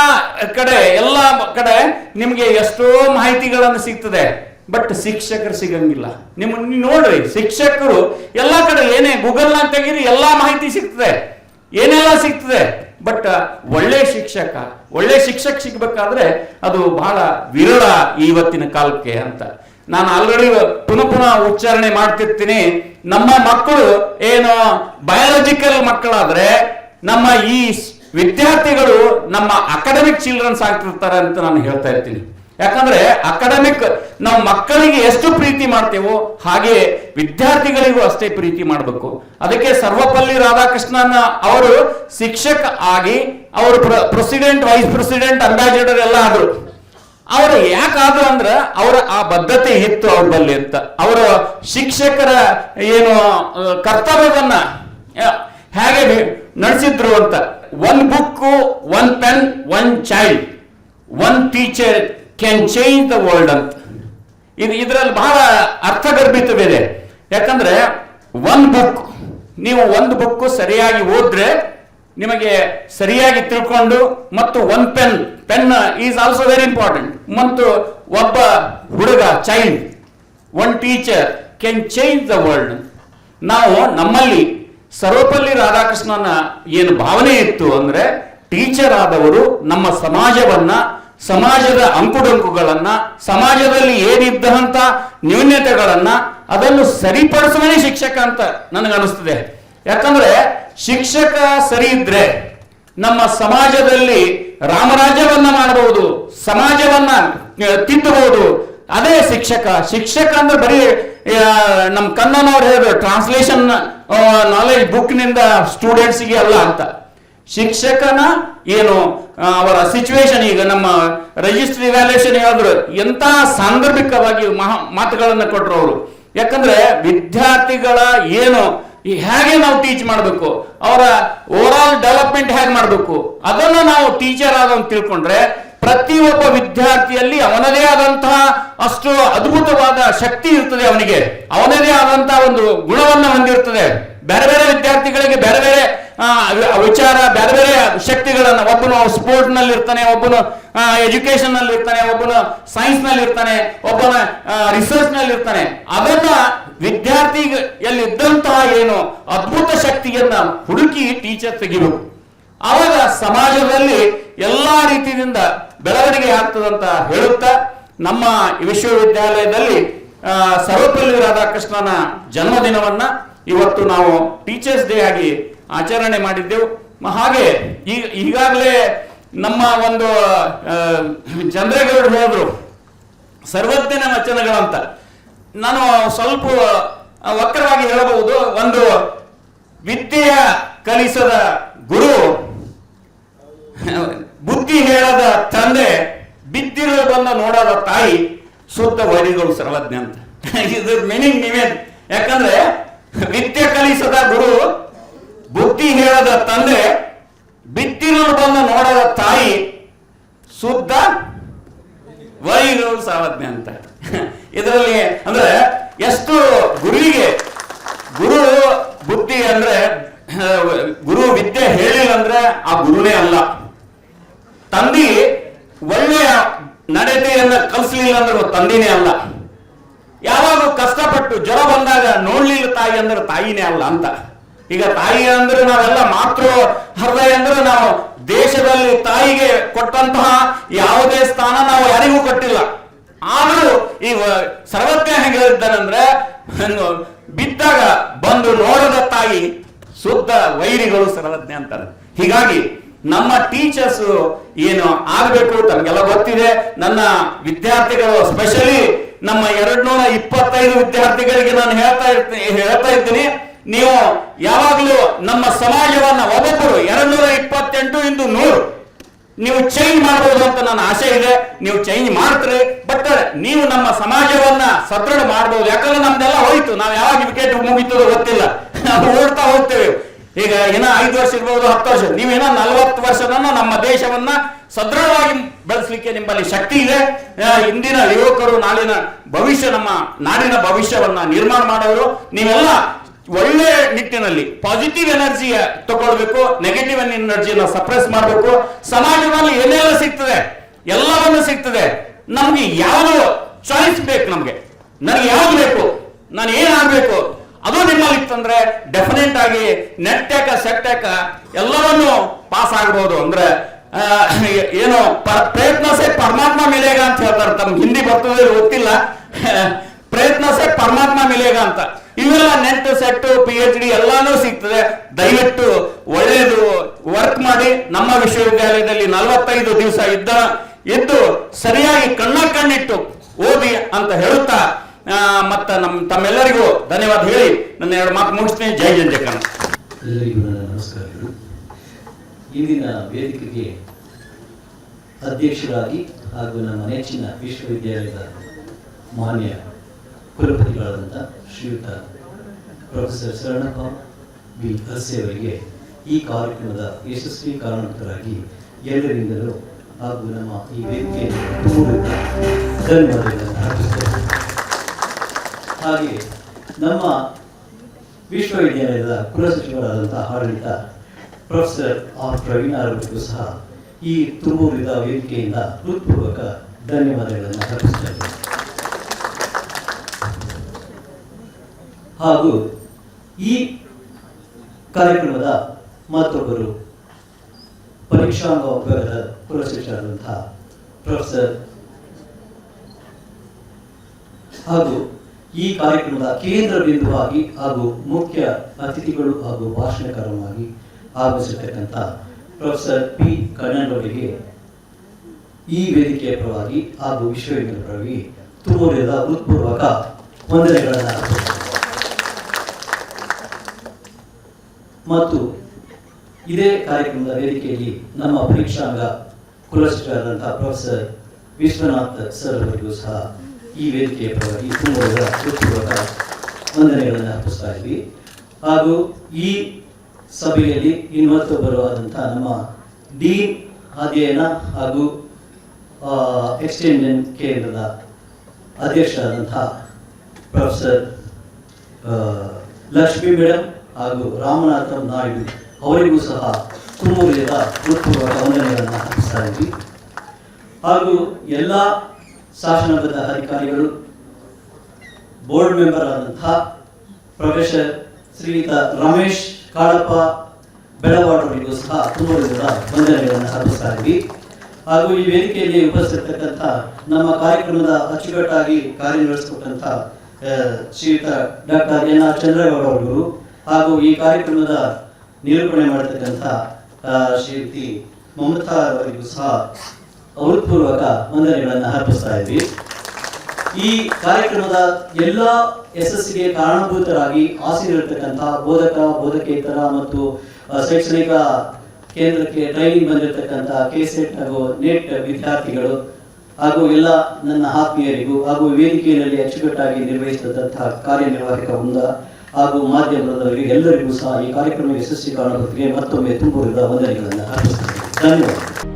ಕಡೆ, ಎಲ್ಲ ಕಡೆ ನಿಮ್ಗೆ ಎಷ್ಟೋ ಮಾಹಿತಿಗಳನ್ನು ಸಿಗ್ತದೆ. ಬಟ್ ಶಿಕ್ಷಕರು ಸಿಗಂಗಿಲ್ಲ. ನಿಮ್ ನೋಡ್ರಿ, ಶಿಕ್ಷಕರು ಎಲ್ಲಾ ಕಡೆ ಏನೇ ಗೂಗಲ್ ತೆಗೀರಿ ಎಲ್ಲಾ ಮಾಹಿತಿ ಸಿಗ್ತದೆ. ಏನೆಲ್ಲ ಸಿಗ್ತದೆ? ಬಟ್ ಒಳ್ಳೆ ಶಿಕ್ಷಕ ಒಳ್ಳೆ ಶಿಕ್ಷಕ ಸಿಗ್ಬೇಕಾದ್ರೆ ಅದು ಬಹಳ ವಿರಳ ಇವತ್ತಿನ ಕಾಲಕ್ಕೆ ಅಂತ. ನಾನು ಆಲ್ರೆಡಿ ಪುನಃ ಪುನಃ ಉಚ್ಚಾರಣೆ ಮಾಡ್ತಿರ್ತೀನಿ. ನಮ್ಮ ಮಕ್ಕಳು ಏನು ಬಯಾಲಜಿಕಲ್ ಮಕ್ಕಳಾದ್ರೆ ನಮ್ಮ ಈ ವಿದ್ಯಾರ್ಥಿಗಳು ನಮ್ಮ ಅಕಾಡೆಮಿಕ್ ಚಿಲ್ಡ್ರನ್ಸ್ ಆಗ್ತಿರ್ತಾರೆ ಅಂತ ನಾನು ಹೇಳ್ತಾ ಇರ್ತೀನಿ. ಯಾಕಂದ್ರೆ ಅಕಾಡೆಮಿಕ್ ನಾವು ಮಕ್ಕಳಿಗೆ ಎಷ್ಟು ಪ್ರೀತಿ ಮಾಡ್ತೇವೋ ಹಾಗೆ ವಿದ್ಯಾರ್ಥಿಗಳಿಗೂ ಅಷ್ಟೇ ಪ್ರೀತಿ ಮಾಡಬೇಕು. ಅದಕ್ಕೆ ಸರ್ವಪಲ್ಲಿ ರಾಧಾಕೃಷ್ಣನ್ ಅವರು ಶಿಕ್ಷಕ ಆಗಿ ಅವರು ಪ್ರೆಸಿಡೆಂಟ್ ವೈಸ್ ಪ್ರೆಸಿಡೆಂಟ್ ಅಂಬಾಸಿಡರ್ ಎಲ್ಲ ಆದ್ರು. ಅವರು ಯಾಕಾದ್ರು ಅಂದ್ರೆ ಅವರ ಆ ಬದ್ಧತೆ ಇತ್ತು ಅವ್ರ ಬಲ್ಲಿ ಅಂತ. ಅವರ ಶಿಕ್ಷಕರ ಏನು ಕರ್ತವ್ಯವನ್ನ ಹೇಗೆ ನಡೆಸಿದ್ರು ಅಂತ. One book one pen one child one teacher can change the world ಅಂತ. ಇದು ಇದರಲ್ಲಿ ಬಹಳ ಅರ್ಥಗರ್ಭಿತವಿದೆ. ಯಾಕಂದ್ರೆ ಒನ್ ಬುಕ್ ನೀವು ಒಂದು ಬುಕ್ ಸರಿಯಾಗಿ ಓದ್ರೆ ನಿಮಗೆ ಸರಿಯಾಗಿ ತಿಳ್ಕೊಂಡು ಮತ್ತು one pen pen is also very important ಮತ್ತು ಒಬ್ಬ ಹುಡುಗ child one teacher can change the world ನಾವು ನಮ್ಮಲ್ಲಿ ಸರ್ವಪಲ್ಲಿ ರಾಧಾಕೃಷ್ಣನ ಏನು ಭಾವನೆ ಇತ್ತು ಅಂದ್ರೆ ಟೀಚರ್ ಆದವರು ನಮ್ಮ ಸಮಾಜವನ್ನ, ಸಮಾಜದ ಅಂಕುಡೊಂಕುಗಳನ್ನ, ಸಮಾಜದಲ್ಲಿ ಏನಿದ್ದಂತ ನ್ಯೂನ್ಯತೆಗಳನ್ನ ಅದನ್ನು ಸರಿಪಡಿಸುವನೇ ಶಿಕ್ಷಕ ಅಂತ ನನಗನ್ನಿಸ್ತದೆ. ಯಾಕಂದ್ರೆ ಶಿಕ್ಷಕ ಸರಿ ಇದ್ರೆ ನಮ್ಮ ಸಮಾಜದಲ್ಲಿ ರಾಮರಾಜ್ಯವನ್ನ ಮಾಡಬಹುದು, ಸಮಾಜವನ್ನ ತಿದ್ದಬಹುದು ಅದೇ ಶಿಕ್ಷಕ. ಶಿಕ್ಷಕ ಅಂದ್ರೆ ಬರೀ ನಮ್ ಕನ್ನನವ್ರು ಹೇಳಿದ್ರು ಟ್ರಾನ್ಸ್ಲೇಷನ್ ನಾಲೆಜ್ ಸ್ಟೂಡೆಂಟ್ಸ್ ಸ್ಟೂಡೆಂಟ್ಸ್ಗೆ ಅಲ್ಲ ಅಂತ. ಶಿಕ್ಷಕನ ಏನು ಅವರ ಸಿಚುವೇಶನ್ ಈಗ ನಮ್ಮ ರಿಜಿಸ್ಟರ್ ಇವ್ಯಾಲ್ಯೂಷನ್ ಹೇಳಿದ್ರು ಎಂತ ಸಾಂದರ್ಭಿಕವಾಗಿ ಮಹಾ, ಮಾತುಗಳನ್ನು ಕೊಟ್ಟರು ಅವರು. ಯಾಕಂದ್ರೆ ವಿದ್ಯಾರ್ಥಿಗಳ ಏನು ಹೇಗೆ ನಾವು ಟೀಚ್ ಮಾಡಬೇಕು, ಅವರ ಓವರ್ ಆಲ್ ಡೆವಲಪ್ಮೆಂಟ್ ಹೇಗೆ ಮಾಡಬೇಕು, ಅದನ್ನ ನಾವು ಟೀಚರ್ ಆದಂತ ತಿಳ್ಕೊಂಡ್ರೆ ಪ್ರತಿಯೊಬ್ಬ ವಿದ್ಯಾರ್ಥಿಯಲ್ಲಿ ಅವನದೇ ಆದಂತಹ ಅಷ್ಟು ಅದ್ಭುತವಾದ ಶಕ್ತಿ ಇರ್ತದೆ ಅವನಿಗೆ. ಅವನದೇ ಆದಂತಹ ಒಂದು ಗುಣವನ್ನ ಹೊಂದಿರ್ತದೆ. ಬೇರೆ ಬೇರೆ ವಿದ್ಯಾರ್ಥಿಗಳಿಗೆ ಬೇರೆ ಬೇರೆ ವಿಚಾರ, ಬೇರೆ ಬೇರೆ ಶಕ್ತಿಗಳನ್ನ, ಒಬ್ಬನು ಸ್ಪೋರ್ಟ್ನಲ್ಲಿ ಇರ್ತಾನೆ ಒಬ್ಬನು ಎಜುಕೇಶನ್ನಲ್ಲಿ ಇರ್ತಾನೆ ಒಬ್ಬನು ಸೈನ್ಸ್ನಲ್ಲಿ ಇರ್ತಾನೆ ಒಬ್ಬನ ರಿಸರ್ಚ್ನಲ್ಲಿ ಇರ್ತಾನೆ ಅದನ್ನ ವಿದ್ಯಾರ್ಥಿ ಇದ್ದಂತಹ ಏನು ಅದ್ಭುತ ಶಕ್ತಿಯನ್ನ ಹುಡುಕಿ ಟೀಚರ್ ತೆಗಿಬೇಕು. ಆವಾಗ ಸಮಾಜದಲ್ಲಿ ಎಲ್ಲಾ ರೀತಿಯಿಂದ ಬೆಳವಣಿಗೆ ಆಗ್ತದಂತ ಹೇಳುತ್ತಾ ನಮ್ಮ ವಿಶ್ವವಿದ್ಯಾಲಯದಲ್ಲಿ ಸರ್ವಪಲ್ಲಿ ರಾಧಾಕೃಷ್ಣನ ಜನ್ಮದಿನವನ್ನ ಇವತ್ತು ನಾವು ಟೀಚರ್ಸ್ ಡೇ ಆಗಿ ಆಚರಣೆ ಮಾಡಿದ್ದೆವು. ಹಾಗೆ ಈಗ ಈಗಾಗಲೇ ನಮ್ಮ ಒಂದು ಚಂದ್ರೇಗೌಡರು ಹೇಳಿದ್ರು, ಸರ್ವಜ್ಞನ ವಚನಗಳಂತ. ನಾನು ಸ್ವಲ್ಪ ವಕ್ರವಾಗಿ ಹೇಳಬಹುದು. ಒಂದು ವಿದ್ಯೆಯ ಕಲಿಸದ ಗುರು ಬುದ್ಧಿ ಹೇಳದ ತಂದೆ, ಬಿದ್ದಿರೋ ಬಂದ ನೋಡದ ತಾಯಿ ಶುದ್ಧ ವೈರಿಗಳು ಸರ್ವಜ್ಞ ಅಂತ. ಇದ್ರ ಮೀನಿಂಗ್ ನೀವೇ. ಯಾಕಂದ್ರೆ ವಿದ್ಯೆ ಕಲಿಸದ ಗುರು, ಬುದ್ಧಿ ಹೇಳದ ತಂದೆ, ಬಿದ್ದಿರೋ ಬಂದ ನೋಡದ ತಾಯಿ ಶುದ್ಧ ವೈರಿಗಳು ಸರ್ವಜ್ಞ ಅಂತ. ಇದರಲ್ಲಿ ಅಂದ್ರೆ ಎಷ್ಟು ಗುರುವಿಗೆ ಗುರು ಬುದ್ಧಿ ಅಂದ್ರೆ, ಗುರು ವಿದ್ಯೆ ಹೇಳಿಲ್ಲ ಅಂದ್ರೆ ಆ ಗುರುನೇ ಅಲ್ಲ. ತಂದೆ ಒಳ್ಳೆಯ ನಡತೆಯನ್ನ ಕಲಿಸ್ಲಿಲ್ಲ ಅಂದ್ರೆ ತಂದಿನೇ ಅಲ್ಲ. ಯಾವಾಗ ಕಷ್ಟಪಟ್ಟು ಜ್ವರ ಬಂದಾಗ ನೋಡ್ಲಿಲ್ಲ ತಾಯಿ ಅಂದ್ರೆ ತಾಯಿನೇ ಅಲ್ಲ ಅಂತ. ಈಗ ತಾಯಿ ಅಂದ್ರೆ ನಾವೆಲ್ಲ ಮಾತೃ ಹೃದಯ ಅಂದ್ರೆ ನಾವು ದೇಶದಲ್ಲಿ ತಾಯಿಗೆ ಕೊಟ್ಟಂತಹ ಯಾವುದೇ ಸ್ಥಾನ ನಾವು ಯಾರಿಗೂ ಕೊಟ್ಟಿಲ್ಲ. ಆದ್ರೂ ಈ ಸರ್ವಜ್ಞ ಹೆಂಗಿದ್ದಾನಂದ್ರೆ ಬಿದ್ದಾಗ ಬಂದು ನೋಡದ ತಾಯಿ ಶುದ್ಧ ವೈರಿಗಳು ಸರ್ವಜ್ಞ ಅಂತಾರೆ. ಹೀಗಾಗಿ ನಮ್ಮ ಟೀಚರ್ಸ್ ಏನು ಆಗಬೇಕು ತಮಗೆಲ್ಲ ಗೊತ್ತಿದೆ. ನನ್ನ ವಿದ್ಯಾರ್ಥಿಗಳು ಸ್ಪೆಷಲಿ ನಮ್ಮ ಎರಡ್ ನೂರ ಇಪ್ಪತ್ತೈದು ವಿದ್ಯಾರ್ಥಿಗಳಿಗೆ ನಾನು ಹೇಳ್ತಾ ಇರ್ತೀನಿ ಹೇಳ್ತಾ ಇದ್ದೀನಿ ನೀವು ಯಾವಾಗಲೂ ನಮ್ಮ ಸಮಾಜವನ್ನ ಒಬ್ಬೊಬ್ಬರು ಎರಡ್ ನೂರ ಇಪ್ಪತ್ತೆಂಟು ಇಂದು ನೂರು ನೀವು ಚೇಂಜ್ ಮಾಡಬಹುದು ಅಂತ ನನ್ನ ಆಸೆ ಇದೆ. ನೀವು ಚೇಂಜ್ ಮಾಡ್ತೀರಿ. ಬಟ್ ನೀವು ನಮ್ಮ ಸಮಾಜವನ್ನ ಸದೃಢ ಮಾಡಬಹುದು ಯಾಕಂದ್ರೆ ನಮ್ದೆಲ್ಲ ಹೋಯ್ತು. ನಾವು ಯಾವಾಗ ವಿಕೆಟ್ ಮುಗಿತದೋ ಗೊತ್ತಿಲ್ಲ. ನಾವು ಓಡ್ತಾ ಹೋಗ್ತೇವೆ. ಈಗ ಏನ ಐದು ವರ್ಷ ಇರ್ಬೋದು, ಹತ್ತು ವರ್ಷ. ನೀವೇನ ನಲವತ್ತು ವರ್ಷದನ್ನ ನಮ್ಮ ದೇಶವನ್ನ ಸದೃಢವಾಗಿ ಬೆಳೆಸಲಿಕ್ಕೆ ನಿಮ್ಮಲ್ಲಿ ಶಕ್ತಿ ಇದೆ. ಇಂದಿನ ಯುವಕರು ನಾಳಿನ ಭವಿಷ್ಯ, ನಮ್ಮ ನಾಡಿನ ಭವಿಷ್ಯವನ್ನ ನಿರ್ಮಾಣ ಮಾಡೋರು, ನೀವೆಲ್ಲ ಒಳ್ಳೆ ನಿಟ್ಟಿನಲ್ಲಿ ಪಾಸಿಟಿವ್ ಎನರ್ಜಿಯ ತಗೊಳ್ಬೇಕು ನೆಗೆಟಿವ್ ಎನರ್ಜಿಯನ್ನ ಸಪ್ರೆಸ್ ಮಾಡಬೇಕು. ಸಮಾಜದಲ್ಲಿ ಏನೆಲ್ಲ ಸಿಗ್ತದೆ? ಎಲ್ಲವನ್ನೂ ಸಿಗ್ತದೆ. ನಮ್ಗೆ ಯಾವ ಚಾಯ್ಸ್ ಬೇಕು ನಮ್ಗೆ? ನನಗೆ ಯಾವ್ದು ಬೇಕು? ನಾನು ಏನಾಗಬೇಕು ಅದು ನಿಮ್ಮಲ್ಲಿ ಇತ್ತಂದ್ರೆ ಡೆಫಿನೆಟ್ ಆಗಿ ನೆಟ್ ಯಾಕ ಸೆಟ್ ಯಾಕ ಎಲ್ಲವನ್ನೂ ಪಾಸ್ ಆಗ್ಬೋದು. ಅಂದ್ರೆ ಏನು ಪ್ರಯತ್ನ ಸೇ ಪರಮಾತ್ಮ ಮಿಲೇಗ ಅಂತ ಹೇಳ್ತಾರೆ. ತಮ್ಗೆ ಹಿಂದಿ ಬರ್ತದೆ ಗೊತ್ತಿಲ್ಲ. ಪ್ರಯತ್ನ ಸೇ ಪರಮಾತ್ಮ ಮಿಲೇಗ ಅಂತ. ಇವೆಲ್ಲ NET SET P H D ಎಲ್ಲಾನು ಸಿಗ್ತದೆ. ದಯವಿಟ್ಟು ಒಳ್ಳೆಯದು ವರ್ಕ್ ಮಾಡಿ. ನಮ್ಮ ವಿಶ್ವವಿದ್ಯಾಲಯದಲ್ಲಿ ನಲವತ್ತೈದು ದಿವಸ ಇದ್ದ ಇದ್ದು ಸರಿಯಾಗಿ ಕಣ್ಣ ಕಣ್ಣಿಟ್ಟು ಓದಿ ಅಂತ ಹೇಳುತ್ತಾ ಮತ್ತ ನಮ್ಮ ತಮ್ಮೆಲ್ಲರಿಗೂ ಧನ್ಯವಾದ ಹೇಳಿ ನನ್ನ ಎರಡು ಮಾತು ಮುಗಿಸ್ತೀನಿ. ಜೈ ಜಂಜಕಣ್ಣ ಎಲ್ಲರಿಗೂ ನನ್ನ ನಮಸ್ಕಾರಗಳು ಇಂದಿನ ವೇದಿಕೆಗೆ ಅಧ್ಯಕ್ಷರಾಗಿ ಹಾಗೂ ನಮ್ಮ ನೆಚ್ಚಿನ ವಿಶ್ವವಿದ್ಯಾಲಯದ ಮಾನ್ಯ ಕುಲಪತಿಗಳಾದಂಥ ಶ್ರೀಯುತ ಪ್ರೊಫೆಸರ್ ಶರಣಪ್ಪ ಬಿ. ಅರ್ಸೆ ಅವರಿಗೆ ಈ ಕಾರ್ಯಕ್ರಮದ ಯಶಸ್ವಿ ಕಾರಣಕ್ಕರಾಗಿ ಎಲ್ಲರಿಂದಲೂ ಹಾಗೂ ನಮ್ಮ ಈ ವೇದಿಕೆಯನ್ನು ಧನ್ಯವಾದಗಳನ್ನು ಅರ್ಪಿಸುತ್ತೇನೆ ಹಾಗೆ ನಮ್ಮ ವಿಶ್ವವಿದ್ಯಾಲಯದ ಕುಲಸಚಿವರಾದಂಥ ಆಡಳಿತ ಪ್ರೊಫೆಸರ್ ಆರ್ ಪ್ರವೀಣ್ ಅವರಿಗೂ ಸಹ ಈ ತುಮೂರಿದ ವೇದಿಕೆಯಿಂದ ಹೃತ್ಪೂರ್ವಕ ಧನ್ಯವಾದಗಳನ್ನು ಅರ್ಪಿಸ್ತಾ ಹಾಗೂ ಈ ಕಾರ್ಯಕ್ರಮದ ಮತ್ತೊಬ್ಬರು ಪರೀಕ್ಷಾಂಗ ವಿಭಾಗದ ಕುಲಸಚಿವರಾದಂತಹ ಪ್ರೊಫೆಸರ್ ಹಾಗೂ ಈ ಕಾರ್ಯಕ್ರಮದ ಕೇಂದ್ರ ಬಿಂದುವಾಗಿ ಹಾಗೂ ಮುಖ್ಯ ಅತಿಥಿಗಳು ಹಾಗೂ ಭಾಷಣಕಾರರಾಗಿ ಆಗಮಿಸಿರ್ತಕ್ಕಂಥ ಪ್ರೊಫೆಸರ್ ಪಿ ಕಣ್ಣನವರಿಗೆ ಈ ವೇದಿಕೆಯ ಪರವಾಗಿ ಹಾಗೂ ವಿಶ್ವವಿದ್ಯಾಲಯದ ಪರವಾಗಿ ತುಮೂರಿದ ಹೃತ್ಪೂರ್ವಕ ವಂದನೆಗಳನ್ನು ಮತ್ತು ಇದೇ ಕಾರ್ಯಕ್ರಮದ ವೇದಿಕೆಯಲ್ಲಿ ನಮ್ಮ ಪರೀಕ್ಷಾಂಗ ಕುಲಸಚಿವರಾದಂತಹ ಪ್ರೊಫೆಸರ್ ವಿಶ್ವನಾಥ್ ಸರ್ ಅವರಿಗೂ ಸಹ ಈ ವೇದಿಕೆಯ ಪರವಾಗಿ ಕುಂಭದ ಹೃತ್ಪೂರ್ವಕ ವಂದನೆಗಳನ್ನು ಅರ್ಪಿಸ್ತಾ ಇದ್ವಿ. ಹಾಗೂ ಈ ಸಭೆಯಲ್ಲಿ ಇನ್ನೊತ್ತು ಬರುವಾದಂಥ ನಮ್ಮ ಡಿ ಅಧ್ಯಯನ ಹಾಗೂ ಎಕ್ಸ್ಟೆಂಡನ್ ಕೇಂದ್ರದ ಅಧ್ಯಕ್ಷರಾದಂತಹ ಪ್ರೊಫೆಸರ್ ಲಕ್ಷ್ಮೀ ಮೇಡಮ್ ಹಾಗೂ ರಾಮನಾಥ ನಾಯ್ಡು ಅವರಿಗೂ ಸಹ ತುಮೂರಿದ ಹೃತ್ಪೂರ್ವಕ ವಂದನೆಗಳನ್ನು ಅರ್ಪಿಸ್ತಾ ಇದ್ವಿ. ಹಾಗೂ ಎಲ್ಲ ಶಾಸನಬದ್ಧ ಅಧಿಕಾರಿಗಳು ಬೋರ್ಡ್ ಮೆಂಬರ್ ಆದಂತಹ ಪ್ರೊಫೆಸರ್ ಶ್ರೀಯುತ ರಮೇಶ್ ಕಾಳಪ್ಪ ಬೆಳವಾಡವರಿಗೂ ಸಹ ತುಂಬ ವಂದನೆಗಳನ್ನು ಅರ್ಪಿಸ್ತಾ ಇದ್ವಿ ಹಾಗೂ ಈ ವೇದಿಕೆಯಲ್ಲಿ ಉಪಸ್ಥಿತಕ್ಕಂಥ ನಮ್ಮ ಕಾರ್ಯಕ್ರಮದ ಅಚ್ಚುಕಟ್ಟಾಗಿ ಕಾರ್ಯನಿರ್ವಹಿಸತಕ್ಕಂಥ ಶ್ರೀಯುತ ಡಾಕ್ಟರ್ ಎನ್ ಆರ್ ಚಂದ್ರೇಗೌಡ ಅವರು ಹಾಗೂ ಈ ಕಾರ್ಯಕ್ರಮದ ನಿರೂಪಣೆ ಮಾಡತಕ್ಕಂಥ ಶ್ರೀಯುತಿ ಮಮತಾ ಅವರಿಗೂ ಸಹ ಹೃತ್ಪೂರ್ವಕ ವಂದನೆಗಳನ್ನು ಅರ್ಪಿಸ್ತಾ ಇದ್ವಿ. ಈ ಕಾರ್ಯಕ್ರಮದ ಎಲ್ಲ ಯಶಸ್ಸಿಗೆ ಕಾರಣಭೂತರಾಗಿ ಆಸೀನರಿರ್ತಕ್ಕಂಥ ಬೋಧಕ, ಬೋಧಕೇತರ ಮತ್ತು ಶೈಕ್ಷಣಿಕ ಕೇಂದ್ರಕ್ಕೆ ಟ್ರೈನಿಂಗ್ ಬಂದಿರತಕ್ಕಂತಹ ಕೆ ಸೆಟ್ ಹಾಗೂ ನೆಟ್ ವಿದ್ಯಾರ್ಥಿಗಳು ಹಾಗೂ ಎಲ್ಲ ನನ್ನ ಆತ್ಮೀಯರಿಗೂ ಹಾಗೂ ವೇದಿಕೆಯಲ್ಲಿ ಅಚ್ಚುಕಟ್ಟಾಗಿ ನಿರ್ವಹಿಸಿದಂತಹ ಕಾರ್ಯನಿರ್ವಾಹಕ ವೃಂದ ಹಾಗೂ ಮಾಧ್ಯಮದವರಿಗೆ ಎಲ್ಲರಿಗೂ ಸಹ ಈ ಕಾರ್ಯಕ್ರಮ ಯಶಸ್ವಿ ಕಾರಣಭೂತಿಗೆ ಮತ್ತೊಮ್ಮೆ ತುಂಬುರಿದ ವಂದನೆಗಳನ್ನು ಅರ್ಪಿಸುತ್ತೇನೆ ಧನ್ಯವಾದ